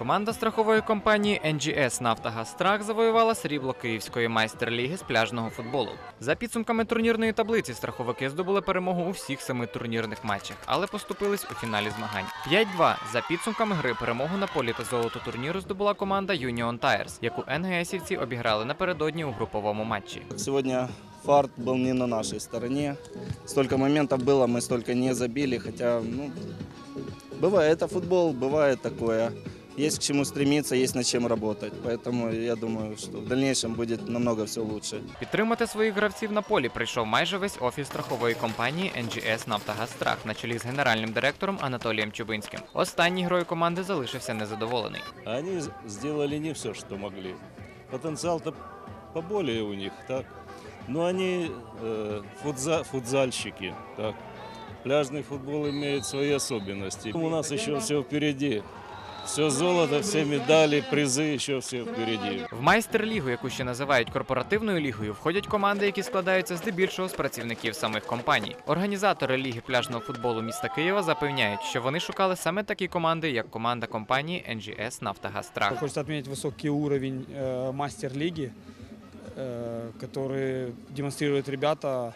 Команда страхової компанії NGS «Нафтогазстрах» завоювала срібло Київської майстер-ліги з пляжного футболу. За підсумками турнірної таблиці страховики здобули перемогу у всіх семи турнірних матчах, але поступились у фіналі змагань. 5-2 за підсумками гри перемогу на полі та золото турніру здобула команда Union Tires, яку НГСівці обіграли напередодні у груповому матчі. Сегодня фарт был не на нашей стороне. Столько моментов было, мы столько не забили, хотя, ну, бывает, это футбол, бывает такое. Есть к чему стремиться, есть над чем работать. Поэтому я думаю, что в дальнейшем будет намного все лучше. Підтримати своїх гравців на полі прийшов майже весь офіс страхової компанії NGS «Нафтогазстрах» на чолі з генеральним директором Анатолієм Чубинським. Останній грою команди залишився незадоволений. Они з- сделали не все, что могли. Потенциал-то поболее у них, так? Но они э, футза- футзальщики, так? Пляжный футбол имеет свои особенности. У нас еще все впереди. Все золото, все медали, призы, еще все впереди. В майстер-лігу, яку ще називають корпоративною лігою, входять команди, які складаються здебільшого з працівників самих компаній. Організатори ліги пляжного футболу міста Києва запевняють, що вони шукали саме такі команди, як команда компанії NGS «Нафтогазстрах». Хочется отметить высокий уровень э, мастер-лиги, э, который демонстрируют ребята,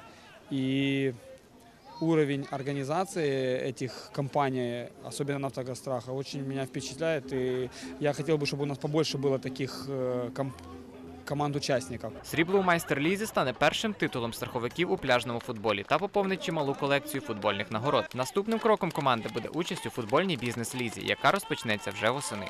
и уровень организации этих компаний, особенно «Нафтогазстраха», очень меня впечатляет, и я хотел бы, чтобы у нас побольше было таких э, ком- команд-участников. Срібло у майстер-лізі стане першим титулом страховиків у пляжному футболі та поповнить чималу колекцію футбольних нагород. Наступним кроком команди буде участь у футбольній бізнес-лізі, яка розпочнеться вже восени.